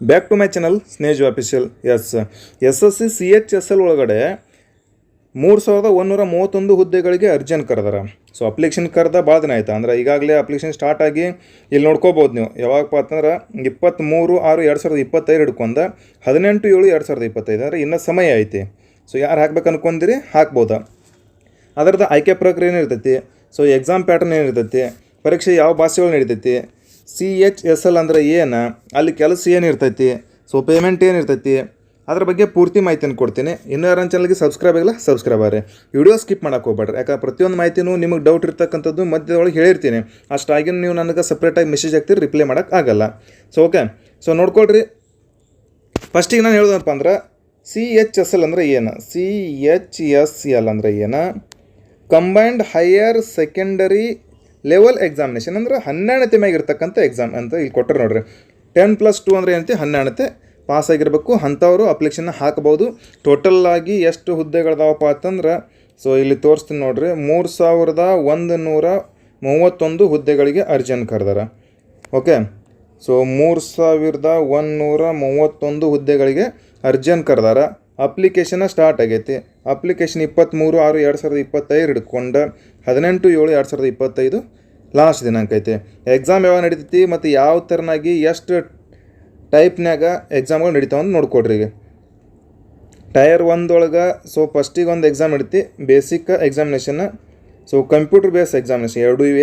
Back to my channel ಸ್ನೇಜ್ official S S S C C H S L ಒಳಗಡೆ ಮೂರು ಸಾವಿರದ ಒಂದೂರ ಮೂವತ್ತೊಂದು ಹುದ್ದೆಗಳಿಗೆ ಅರ್ಜಿಯನ್ನು ಕರೆದಾರ. ಸೊ ಅಪ್ಲಿಕೇಶನ್ ಕರೆದ ಭಾಳ ದಿನ ಆಯ್ತು? ಅಂದರೆ ಈಗಾಗಲೇ ಅಪ್ಲಿಕೇಶನ್ ಸ್ಟಾರ್ಟ್ ಆಗಿ ಇಲ್ಲಿ ನೋಡ್ಕೋಬೋದು ನೀವು. ಯಾವಾಗಪ್ಪ ಅಂತಂದ್ರೆ ಇಪ್ಪತ್ತ್ಮೂರು ಆರು ಎರಡು ಸಾವಿರದ ಇಪ್ಪತ್ತೈದು ಹಿಡ್ಕೊಂಡ ಹದಿನೆಂಟು ಏಳು ಎರಡು ಸಾವಿರದ ಇಪ್ಪತ್ತೈದು. ಅಂದರೆ ಇನ್ನೂ ಸಮಯ ಐತಿ. ಸೊ ಯಾರು ಹಾಕ್ಬೇಕು ಅನ್ಕೊಂದಿರಿ, ಹಾಕ್ಬೋದಾ. ಅದರದ್ದು ಆಯ್ಕೆ ಪ್ರಕ್ರಿಯೆ ಏನಿರ್ತೈತಿ? ಸೊ ಎಕ್ಸಾಮ್ ಪ್ಯಾಟರ್ನ್ ಏನಿರ್ತೈತಿ? ಪರೀಕ್ಷೆ ಯಾವ ಭಾಷೆಗಳು ನಡೀತೈತಿ? ಸಿ ಎಚ್ ಎಸ್ ಎಲ್ ಅಂದ್ರೆ ಏನು? ಅಲ್ಲಿ ಕೆಲಸ ಏನಿರ್ತೈತಿ? So payment ಏನಿರ್ತೈತಿ? ಅದ್ರ ಬಗ್ಗೆ ಪೂರ್ತಿ ಮಾಹಿತಿಯನ್ನು ಕೊಡ್ತೀನಿ. ಇನ್ನೂ ಯಾರು ಚಾನಲ್ಗೆ ಸಬ್ಸ್ಕ್ರೈಬ್ ಆಗಲ್ಲ ಸಬ್ಸ್ಕ್ರೈಬ್ ಆಗ್ರಿ. ವಿಡಿಯೋ ಸ್ಕಿಪ್ ಮಾಡಕ್ಕೆ ಹೋಗ್ಬೇಡ್ರಿ. ಯಾಕಂದ್ರೆ ಪ್ರತಿಯೊಂದು ಮಾಹಿತಿನೂ ನಿಮಗೆ ಡೌಟ್ ಇರ್ತಕ್ಕಂಥದ್ದು ಮಧ್ಯದೊಳಗೆ ಹೇಳಿರ್ತೀನಿ. ಅಷ್ಟಾಗಿ ನೀವು ನನಗೆ ಸಪ್ರೇಟಾಗಿ ಮೆಸೇಜ್ ಹಾಕ್ತೀರಿ ರಿಪ್ಲೈ ಮಾಡೋಕ್ಕಾಗಲ್ಲ ಸೊ ಓಕೆ ಸೊ ನೋಡ್ಕೊಳ್ರಿ. ಫಸ್ಟಿಗೆ ನಾನು ಹೇಳೋದಪ್ಪ ಅಂದ್ರೆ ಸಿ ಎಚ್ ಎಸ್ ಎಲ್ ಅಂದರೆ ಏನು? ಸಿ ಎಚ್ ಎಸ್ ಎಲ್ ಅಂದರೆ ಏನು? Combined higher secondary level examination ಅಂದ್ರೆ ಹನ್ನೆರಡನೇ ಮ್ಯಾಗಿರ್ತಕ್ಕಂಥ ಎಕ್ಸಾಮ್ ಅಂತ ಇಲ್ಲಿ ಕೊಟ್ಟರು ನೋಡ್ರಿ. ಟೆನ್ ಪ್ಲಸ್ ಟು ಅಂದರೆ ಏನಂತೆ? ಹನ್ನೆರಡನೇ. ಪಾಸ್ ಆಗಿರಬೇಕು. ಅಂಥವರು ಅಪ್ಲಿಕೇಶನ್ ಹಾಕ್ಬೋದು ಟೋಟಲ್ ಆಗಿ ಎಷ್ಟು ಹುದ್ದೆಗಳದಾವಪ್ಪ ಅಂತಂದ್ರೆ ಸೊ ಇಲ್ಲಿ ತೋರಿಸ್ತೀನಿ ನೋಡ್ರಿ. ಮೂರು ಸಾವಿರದ ಒಂದು ನೂರ ಮೂವತ್ತೊಂದು ಹುದ್ದೆಗಳಿಗೆ ಅರ್ಜಿಯನ್ನು ಕರೆದಾರ. ಓಕೆ ಸೊ ಮೂರು ಸಾವಿರದ ಒಂದುನೂರ ಮೂವತ್ತೊಂದು ಹುದ್ದೆಗಳಿಗೆ ಅರ್ಜಿಯನ್ನು ಕರೆದಾರ. ಅಪ್ಲಿಕೇಶನ ಸ್ಟಾರ್ಟ್ ಆಗೈತಿ. ಅಪ್ಲಿಕೇಶನ್ ಇಪ್ಪತ್ತ್ಮೂರು ಆರು, ಎರಡು ಸಾವಿರದ ಇಪ್ಪತ್ತೈದು ಹಿಡ್ಕೊಂಡು, ಹದಿನೆಂಟು, ಏಳು, ಎರಡು ಸಾವಿರದ ಇಪ್ಪತ್ತೈದು ಲಾಸ್ಟ್ ದಿನಾಂಕ ಐತಿ. ಎಕ್ಸಾಮ್ ಯಾವಾಗ ನಡೀತೈತಿ ಮತ್ತು ಯಾವ ಥರನಾಗಿ ಎಷ್ಟು ಟೈಪ್ನಾಗ ಎಕ್ಸಾಮ್ಗಳು ನಡೀತಾವ ಅಂತ ನೋಡ್ಕೊಡ್ರಿ ಈಗ. ಟಯರ್ ಒಂದೊಳಗೆ ಸೊ ಫಸ್ಟಿಗೆ ಒಂದು exam ನಡೀತಿ basic examination so computer base examination ಎರಡು ಇವು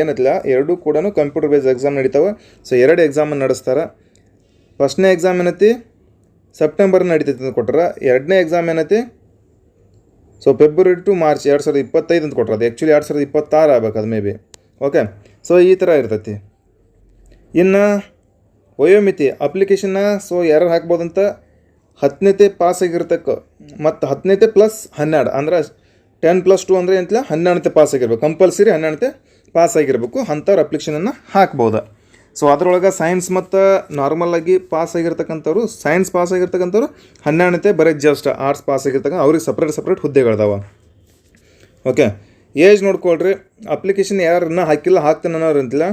ಎರಡೂ ಕೂಡ ಕಂಪ್ಯೂಟರ್ ಬೇಸ್ ಎಕ್ಸಾಮ್ ನಡೀತಾವೆ. ಸೊ ಎರಡು ಎಕ್ಸಾಮನ್ನು ನಡೆಸ್ತಾರೆ. ಫಸ್ಟ್ನೇ ಎಕ್ಸಾಮ್ ಏನೈತಿ? ಸೆಪ್ಟೆಂಬರ್ ನಡೀತೈತೆ ಅಂತ ಕೊಟ್ರ. ಎರಡನೇ ಎಕ್ಸಾಮ್ ಏನೈತಿ? ಸೊ ಫೆಬ್ರವರಿ ಟು ಮಾರ್ಚ್ ಎರಡು ಸಾವಿರದ ಇಪ್ಪತ್ತೈದು ಅಂತ ಕೊಟ್ರ. ಅದು ಆ್ಯಕ್ಚುಲಿ ಎರಡು ಸಾವಿರದ ಇಪ್ಪತ್ತಾರು ಆಗ್ಬೇಕು ಅದು ಮೇ ಬಿ ಓಕೆ ಸೊ ಈ ಥರ ಇರ್ತೈತಿ. ಇನ್ನು ವಯೋಮಿತಿ ಅಪ್ಲಿಕೇಶನ್ನ ಸೊ ಯಾರು ಹಾಕ್ಬೋದಂತ ಹತ್ತನೇತೆ ಪಾಸ್ ಆಗಿರ್ತಕ್ಕ, ಮತ್ತು ಹತ್ತನೇತೆ ಪ್ಲಸ್ ಹನ್ನೆರಡು, ಅಂದ್ರೆ ಟೆನ್ ಪ್ಲಸ್ ಟು ಅಂದರೆ ಎಂತಲ? ಹನ್ನೆರಡನೇ ಪಾಸ್ ಆಗಿರ್ಬೇಕು. ಕಂಪಲ್ಸರಿ ಹನ್ನೆರಡನೇ ಪಾಸ್ ಆಗಿರಬೇಕು. ಅಂಥವ್ರು ಅಪ್ಲಿಕೇಶನನ್ನು ಹಾಕ್ಬೋದು. ಸೊ ಅದರೊಳಗೆ ಸೈನ್ಸ್ ಮತ್ತು ನಾರ್ಮಲ್ ಆಗಿ ಪಾಸ್ ಆಗಿರ್ತಕ್ಕಂಥವ್ರು ಸೈನ್ಸ್ ಪಾಸ್ ಆಗಿರ್ತಕ್ಕಂಥವ್ರು ಹನ್ನೆರಡನೇ, ಬರೀ ಜಸ್ಟ್ ಆರ್ಟ್ಸ್ ಪಾಸ್ ಆಗಿರ್ತಕ್ಕಂಥ ಅವ್ರಿಗೆ ಸಪ್ರೇಟ್ ಸಪ್ರೇಟ್ ಹುದ್ದೆಗಳದಾವ ಓಕೆ ಏಜ್ ನೋಡ್ಕೊಳ್ರಿ ಅಪ್ಲಿಕೇಶನ್ ಯಾರನ್ನ ಹಾಕಿಲ್ಲ, ಹಾಕ್ತಾನೆ ಅನ್ನೋರು ಅಂತಿಲ್ಲ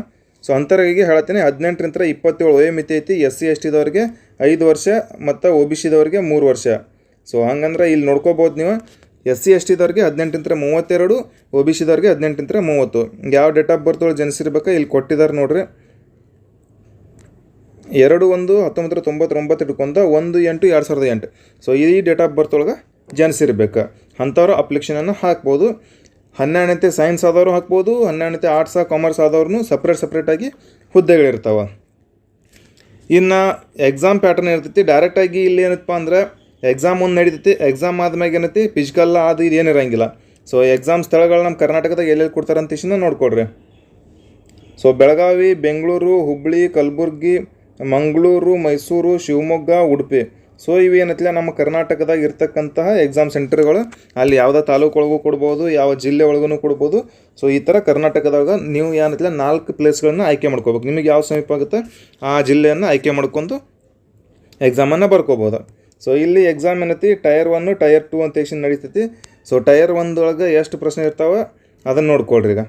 ಸೊ ಅಂಥವ್ರಿಗೆ ಹೇಳ್ತೀನಿ ಹದಿನೆಂಟರಿಂದ ಇಪ್ಪತ್ತೇಳು ವಯೋಮಿತಿ ಐತಿ ಎಸ್ ಸಿ ಎಸ್ ಟಿದವ್ರಿಗೆ ಐದು ವರ್ಷ, ಮತ್ತು ಒ ಬಿ ಸಿದವ್ರಿಗೆ ಮೂರು ವರ್ಷ. ಸೊ ಹಂಗಂದ್ರೆ ಇಲ್ಲಿ ನೋಡ್ಕೋಬೋದು ನೀವು ಎಸ್ ಸಿ ಎಸ್ ಟಿದವ್ರಿಗೆ ಹದಿನೆಂಟರಿಂದ ಮೂವತ್ತೆರಡು ಒ ಬಿ ಸಿದವ್ರಿಗೆ ಹದಿನೆಂಟರಿಂದ ಮೂವತ್ತು. ಯಾವ ಡೇಟ್ ಆಫ್ ಬರ್ತ್ ಒಳಗೆ ಜನಿಸಿರ್ಬೇಕು ಇಲ್ಲಿ ಕೊಟ್ಟಿದ್ದಾರೆ ನೋಡ್ರಿ. ಎರಡು ಒಂದು ಹತ್ತೊಂಬತ್ತು ತೊಂಬತ್ತೊಂಬತ್ತು ಇಟ್ಕೊಂತ ಒಂದು ಎಂಟು ಎರಡು ಸಾವಿರದ ಎಂಟು. ಸೊ ಈ ಡೇಟ್ ಆಫ್ ಬರ್ತ್ ಒಳಗೆ ಜನಿಸಿರ್ಬೇಕು ಅಂಥವ್ರು ಅಪ್ಲಿಕೇಶನನ್ನು ಹಾಕ್ಬೋದು. ಹನ್ನೆರಡನೇ ಸೈನ್ಸ್ ಆದವರು ಹಾಕ್ಬೋದು, ಹನ್ನೆರಡನೇ ಆರ್ಟ್ಸ ಕಾಮರ್ಸ್ ಆದವ್ರು ಸಪ್ರೇಟ್ ಸಪ್ರೇಟಾಗಿ ಹುದ್ದೆಗಳಿರ್ತಾವೆ. ಇನ್ನು ಎಕ್ಸಾಮ್ ಪ್ಯಾಟರ್ನ್ ಇರ್ತೈತಿ ಡೈರೆಕ್ಟಾಗಿ ಇಲ್ಲಿ ಏನಪ್ಪ ಅಂದ್ರೆ ಎಕ್ಸಾಮ್ ಒಂದು ನಡೀತೈತಿ ಎಕ್ಸಾಮ್ ಆದ್ಮ್ಯಾಗ ಏನೈತಿ ಫಿಸಿಕಲ್ ಅದು ಇದು ಏನು ಇರಂಗಿಲ್ಲ. ಸೊ ಎಕ್ಸಾಮ್ ಸ್ಥಳಗಳು ನಮ್ಮ ಕರ್ನಾಟಕದಾಗ ಎಲ್ಲೆಲ್ಲಿ ಅಂತ ಇಷ್ಟ ನೋಡ್ಕೊಡ್ರಿ. ಸೊ ಬೆಳಗಾವಿ, ಬೆಂಗಳೂರು ಹುಬ್ಬಳ್ಳಿ ಕಲಬುರ್ಗಿ, ಮಂಗಳೂರು, ಮೈಸೂರು, ಶಿವಮೊಗ್ಗ, ಉಡುಪಿ. ಸೊ ಇವು ಏನತ್ಲ? ನಮ್ಮ ಕರ್ನಾಟಕದಾಗ ಇರ್ತಕ್ಕಂತಹ ಎಕ್ಸಾಮ್ ಸೆಂಟರ್ಗಳು ಅಲ್ಲಿ ಯಾವುದೇ ತಾಲೂಕು ಒಳಗೂ ಕೊಡ್ಬೋದು, ಯಾವ ಜಿಲ್ಲೆ ಒಳಗೂ ಕೊಡ್ಬೋದು. ಸೊ ಈ ಥರ ಕರ್ನಾಟಕದಾಗ ನೀವು ಏನತ್ಲ? ನಾಲ್ಕು ಪ್ಲೇಸ್ಗಳನ್ನ ಆಯ್ಕೆ ಮಾಡ್ಕೋಬೇಕು. ನಿಮಗೆ ಯಾವ ಸಮೀಪ ಆಗುತ್ತೆ? ಆ ಜಿಲ್ಲೆಯನ್ನು ಆಯ್ಕೆ ಮಾಡ್ಕೊಂಡು ಎಕ್ಸಾಮನ್ನು ಬರ್ಕೋಬೋದು. ಸೊ ಇಲ್ಲಿ ಎಕ್ಸಾಮ್ ಏನೈತಿ? ಟಯರ್ ಒನ್ನು ಟಯರ್ ಟೂ ಅಂತ ಎಷ್ಟು ನಡೀತೈತಿ. ಸೊ ಟಯರ್ ಒಂದೊಳಗೆ ಎಷ್ಟು ಪ್ರಶ್ನೆ ಇರ್ತಾವೆ? ಅದನ್ನು ನೋಡ್ಕೊಳ್ರಿ ಈಗ.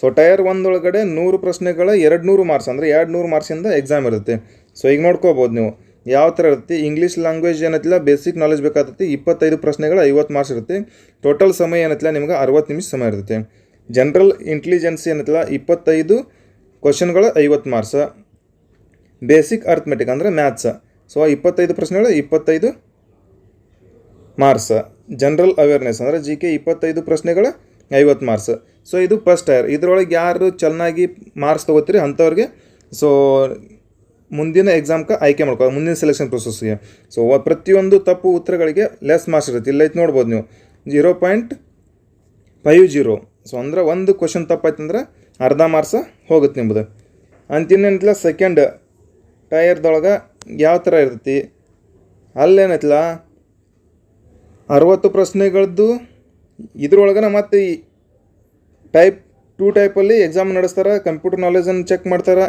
ಸೊ ಟಯರ್ ಒಂದೊಳಗಡೆ ನೂರು ಪ್ರಶ್ನೆಗಳ ಎರಡು ನೂರು ಮಾರ್ಕ್ಸ್ ಅಂದರೆ ಎರಡು ನೂರು ಮಾರ್ಕ್ಸಿಂದ ಎಕ್ಸಾಮ್ ಇರುತ್ತೆ. ಸೊ ಈಗ ನೋಡ್ಕೋಬೋದು ನೀವು. ಯಾವ ಥರ ಇರುತ್ತೆ? ಇಂಗ್ಲೀಷ್ ಲ್ಯಾಂಗ್ವೇಜ್ ಏನತ್ತಿಲ್ಲ ಬೇಸಿಕ್ ನಾಲೆಜ್ ಬೇಕಾಗುತ್ತೆ ಇಪ್ಪತ್ತೈದು ಪ್ರಶ್ನೆಗಳು ಐವತ್ತು ಮಾರ್ಕ್ಸ್ ಇರುತ್ತೆ. ಟೋಟಲ್ ಸಮಯ ಏನತ್ತಿಲ್ಲ ನಿಮ್ಗೆ ಅರವತ್ತು ನಿಮಿಷ ಸಮಯ ಇರುತ್ತೆ. ಜನರಲ್ ಇಂಟೆಲಿಜೆನ್ಸ್ ಏನತ್ತಿಲ್ಲ ಇಪ್ಪತ್ತೈದು ಕ್ವಶನ್ಗಳು ಐವತ್ತು ಮಾರ್ಕ್ಸ ಬೇಸಿಕ್ ಅರ್ಥಮೆಟಿಕ್ ಅಂದರೆ ಮ್ಯಾಥ್ಸ ಸೊ ಇಪ್ಪತ್ತೈದು ಪ್ರಶ್ನೆಗಳು ಇಪ್ಪತ್ತೈದು ಮಾರ್ಕ್ಸ ಜನರಲ್ ಅವೇರ್ನೆಸ್ ಅಂದರೆ ಜಿ ಕೆ ಇಪ್ಪತ್ತೈದು ಪ್ರಶ್ನೆಗಳು ಐವತ್ತು ಮಾರ್ಕ್ಸ್ ಸೊ ಇದು ಫಸ್ಟ್ ಟೈರ್ ಇದರೊಳಗೆ ಯಾರು ಚೆನ್ನಾಗಿ ಮಾರ್ಕ್ಸ್ ತೊಗೋತೀರಿ ಅಂಥವ್ರಿಗೆ. ಸೊ ಮುಂದಿನ ಎಕ್ಸಾಮ್ಗೆ ಆಯ್ಕೆ ಮಾಡ್ಕೋ ಮುಂದಿನ ಸೆಲೆಕ್ಷನ್ ಪ್ರೊಸೆಸ್ಗೆ ಸೊ ಪ್ರತಿಯೊಂದು ತಪ್ಪು ಉತ್ತರಗಳಿಗೆ ಲೆಸ್ ಮಾರ್ಕ್ಸ್ ಇರುತ್ತೆ. ಇಲ್ಲ ಐತೆ ನೋಡ್ಬೋದು ನೀವು. Zero point five zero so ಅಂದ್ರೆ ಒಂದು ಕ್ವಶನ್ ತಪ್ಪಾಯ್ತಂದ್ರೆ ಅರ್ಧ ಮಾರ್ಕ್ಸ್ ಹೋಗುತ್ತೆ ನಿಮ್ಮದು ಅಂತಿನ್ನೇನಿಲ್ಲ ಸೆಕೆಂಡ್ ಟಯರ್ದೊಳಗೆ ಯಾವ ಥರ ಇರ್ತೈತಿ? ಅಲ್ಲೇನೈತಿಲ್ಲ ಅರವತ್ತು ಪ್ರಶ್ನೆಗಳದ್ದು ಇದ್ರೊಳಗನ ಮತ್ತೆ ಈ ಟೈಪ್ ಟೂ ಟೈಪಲ್ಲಿ ಎಕ್ಸಾಮ್ ನಡೆಸ್ತಾರೆ ಕಂಪ್ಯೂಟರ್ ನಾಲೆಜನ್ನು ಚೆಕ್ ಮಾಡ್ತಾರೆ.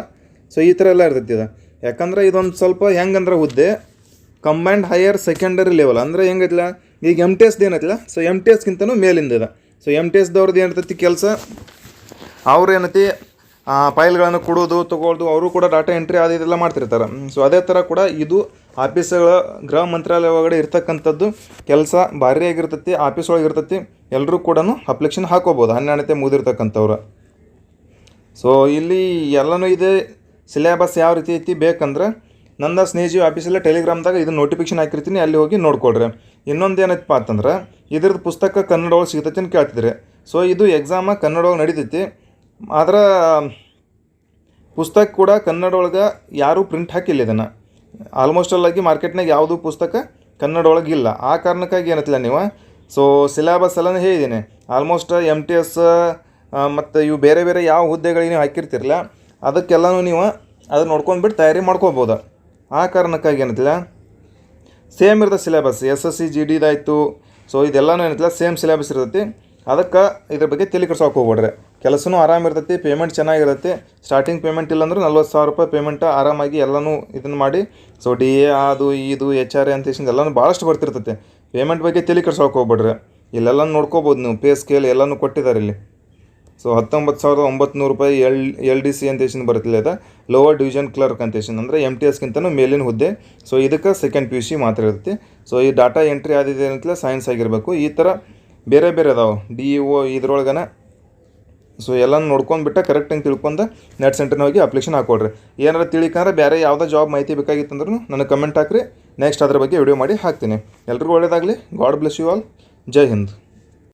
ಸೊ ಈ ಥರ ಎಲ್ಲ ಇರ್ತೈತಿ ಇದು ಯಾಕಂದ್ರೆ ಇದೊಂದು ಸ್ವಲ್ಪ ಹೆಂಗಂದ್ರೆ ಹುದ್ದೆ ಕಂಬೈಂಡ್ ಹೈಯರ್ ಸೆಕೆಂಡರಿ ಲೆವೆಲ್ ಅಂದರೆ ಹೆಂಗೈತಿಲ್ಲ ಈಗ ಎಂ ಟಿ ಎಸ್ದು ಏನೈತಿಲ್ಲ ಸೊ ಎಂ ಟಿ ಎಸ್ಗಿಂತನೂ ಮೇಲಿಂದ ಇದೆ. ಸೊ ಎಂ ಟಿ ಎಸ್ದವ್ರದ್ದು ಏನಿರ್ತೈತಿ ಕೆಲಸ? ಅವ್ರು ಏನೈತಿ ಫೈಲ್ಗಳನ್ನು ಕೊಡೋದು, ತೊಗೊಳೋದು, ಅವರು ಕೂಡ ಡಾಟಾ ಎಂಟ್ರಿ ಅದು ಇದೆಲ್ಲ ಮಾಡ್ತಿರ್ತಾರೆ. ಸೊ ಅದೇ ಥರ ಕೂಡ ಇದು ಆಫೀಸ್ಗಳ ಗೃಹ ಮಂತ್ರಾಲಯ ಒಳಗಡೆ ಇರ್ತಕ್ಕಂಥದ್ದು ಕೆಲಸ ಭಾರಿ ಆಗಿರ್ತೈತಿ, ಆಫೀಸ್ ಒಳಗೆ ಇರ್ತೈತಿ. ಎಲ್ಲರೂ ಕೂಡ ಅಪ್ಲಿಕೇಶನ್ ಹಾಕೋಬೋದು. ಹನ್ನೆರಡನೇ ಮುಗಿದಿರ್ತಕ್ಕಂಥವ್ರು. ಸೊ ಇಲ್ಲಿ ಎಲ್ಲನೂ ಇದೆ. ಸಿಲೆಬಸ್ ಯಾವ ರೀತಿ ಐತಿ ಬೇಕಂದ್ರೆ ನಂದ ಸ್ನೇಹಿಜಿ ಆಫೀಸಲ್ಲಿ ಟೆಲಿಗ್ರಾಮ್ದಾಗ ಇದು ನೋಟಿಫಿಕೇಶನ್ ಹಾಕಿರ್ತೀನಿ, ಅಲ್ಲಿ ಹೋಗಿ ನೋಡ್ಕೊಳ್ರಿ. ಇನ್ನೊಂದು ಏನೈತಪ್ಪ ಅಂತಂದ್ರೆ ಇದ್ರದ್ದು ಪುಸ್ತಕ ಕನ್ನಡ ಒಳಗೆ ಸಿಗ್ತೈತಿ ಅಂತ ಕೇಳ್ತಿದ್ರಿ. ಸೊ ಇದು ಎಕ್ಸಾಮ ಕನ್ನಡ ಒಳಗೆ ನಡೀತೈತಿ. ಆದ್ರೆ, ಪುಸ್ತಕ ಕೂಡ ಕನ್ನಡ ಒಳಗೆ ಯಾರೂ ಪ್ರಿಂಟ್ ಹಾಕಿಲ್ಲ ಇದನ್ನು. ಆಲ್ಮೋಸ್ಟ್ ಅಲ್ಲಾಗಿ ಮಾರ್ಕೆಟ್ನಾಗ ಯಾವುದೂ ಪುಸ್ತಕ ಕನ್ನಡ ಒಳಗೆ ಇಲ್ಲ. ಆ ಕಾರಣಕ್ಕಾಗಿ ಏನತ್ತಿಲ್ಲ ನೀವು? ಸೊ ಸಿಲೆಬಸ್ ಎಲ್ಲ ಹೇಳಿದ್ದೀನಿ ಆಲ್ಮೋಸ್ಟ್ ಎಂ ಟಿ ಎಸ್ ಮತ್ತು ಇವು ಬೇರೆ ಬೇರೆ ಯಾವ ಹುದ್ದೆಗಳಿಗೆ ನೀವು ಹಾಕಿರ್ತಿರಲ್ಲ ಅದಕ್ಕೆಲ್ಲನೂ ನೀವು ಅದನ್ನ ನೋಡ್ಕೊಂಡ್ಬಿಟ್ಟು ತಯಾರಿ ಮಾಡ್ಕೋಬೋದು. ಆ ಕಾರಣಕ್ಕಾಗಿ ಏನತ್ತಿಲ್ಲ ಸೇಮ್ ಇರ್ತದೆ syllabus S S C G ಡಿದಾಯಿತು so ಇದೆಲ್ಲನೂ ಏನೈತಿಲ್ಲ? ಸೇಮ್ ಸಿಲೆಬಸ್ ಇರ್ತೈತಿ. ಅದಕ್ಕೆ ಇದ್ರ ಬಗ್ಗೆ ತಲೆ ಕೆಡ್ಸೋಕೆ ಹೋಗ್ಬೇಡ್ರಿ. ಕೆಲಸನೂ ಆರಾಮ ಇರ್ತೈತಿ ಪೇಮೆಂಟ್ ಚೆನ್ನಾಗಿರುತ್ತೆ. ಸ್ಟಾರ್ಟಿಂಗ್ ಪೇಮೆಂಟ್ ಇಲ್ಲಾಂದ್ರೆ ನಲ್ವತ್ತು ಸಾವಿರ ರೂಪಾಯಿ ಪೇಮೆಂಟ್ ಆರಾಮಾಗಿ ಎಲ್ಲನೂ ಇದನ್ನು ಮಾಡಿ. ಸೊ ಡಿ ಎ ಅದು, ಇದು ಎಚ್ ಆರ್ ಎ ಅಂತ ಹೇಳಿ ಎಲ್ಲನೂ ಭಾಳಷ್ಟು ಬರ್ತಿರ್ತೈತೆ. ಪೇಮೆಂಟ್ ಬಗ್ಗೆ ತಲೆ ಕೆಡ್ಸೋಕೆ ಹೋಗ್ಬೇಡ್ರಿ. ಇಲ್ಲೆಲ್ಲ ನೋಡ್ಕೋಬೋದು ನೀವು ಪೇ ಸ್ಕೇಲ್ ಎಲ್ಲನೂ ಕೊಟ್ಟಿದ್ದಾರೆ ಇಲ್ಲಿ. ಸೊ ಹತ್ತೊಂಬತ್ತು ಸಾವಿರದ ಒಂಬತ್ತು ರೂಪಾಯಿ ಎಲ್ ಎಲ್ ಡಿ ಸಿ ಅಂತೇಶನ್ ಬರುತ್ತಿಲ್ಲ ಅದ ಲೋವರ್ ಡಿವಿಷನ್ ಕ್ಲರ್ಕ್ ಅಂತೇಶನ್ ಅಂದರೆ ಎಂ ಟಿ ಎಸ್ಗಿಂತನೂ ಮೇಲಿನ ಹುದ್ದೆ. ಸೊ ಇದಕ್ಕೆ ಸೆಕೆಂಡ್ ಪಿ ಯು ಸಿ ಮಾತ್ರ ಇರುತ್ತೆ. ಸೊ ಈ ಡಾಟಾ ಎಂಟ್ರಿ ಆದಿದೆ ಅಂತಲೇ ಸೈನ್ಸ್ ಆಗಿರಬೇಕು. ಈ ಥರ ಬೇರೆ ಬೇರೆ ಅದಾವೆ. ಡಿ ಇ ಒ ಇದ್ರೊಳಗನ. ಸೊ ಎಲ್ಲ ನೋಡ್ಕೊಂಡ್ಬಿಟ್ಟು ಕರೆಕ್ಟಾಗಿ ತಿಳ್ಕೊಂಡು ನೆಟ್ ಸೆಂಟರ್ನ ಹೋಗಿ ಅಪ್ಲಿಕೇಶನ್ ಹಾಕೊಡ್ರಿ. ಏನಾರು ತಿಳಿಕಂದ್ರೆ ಬೇರೆ ಯಾವುದೋ ಜಾಬ್ ಮಾಹಿತಿ ಬೇಕಾಗಿತ್ತಂದ್ರೂ ನನಗೆ ಕಮೆಂಟ್ ಹಾಕ್ರಿ. ನೆಕ್ಸ್ಟ್ ಅದ್ರ ಬಗ್ಗೆ ವಿಡಿಯೋ ಮಾಡಿ ಹಾಕ್ತೀನಿ. ಎಲ್ರಿಗೂ ಒಳ್ಳೇದಾಗಲಿ. ಗಾಡ್ ಬ್ಲೆಸ್ ಯು ಆಲ್ ಜೈ ಹಿಂದ್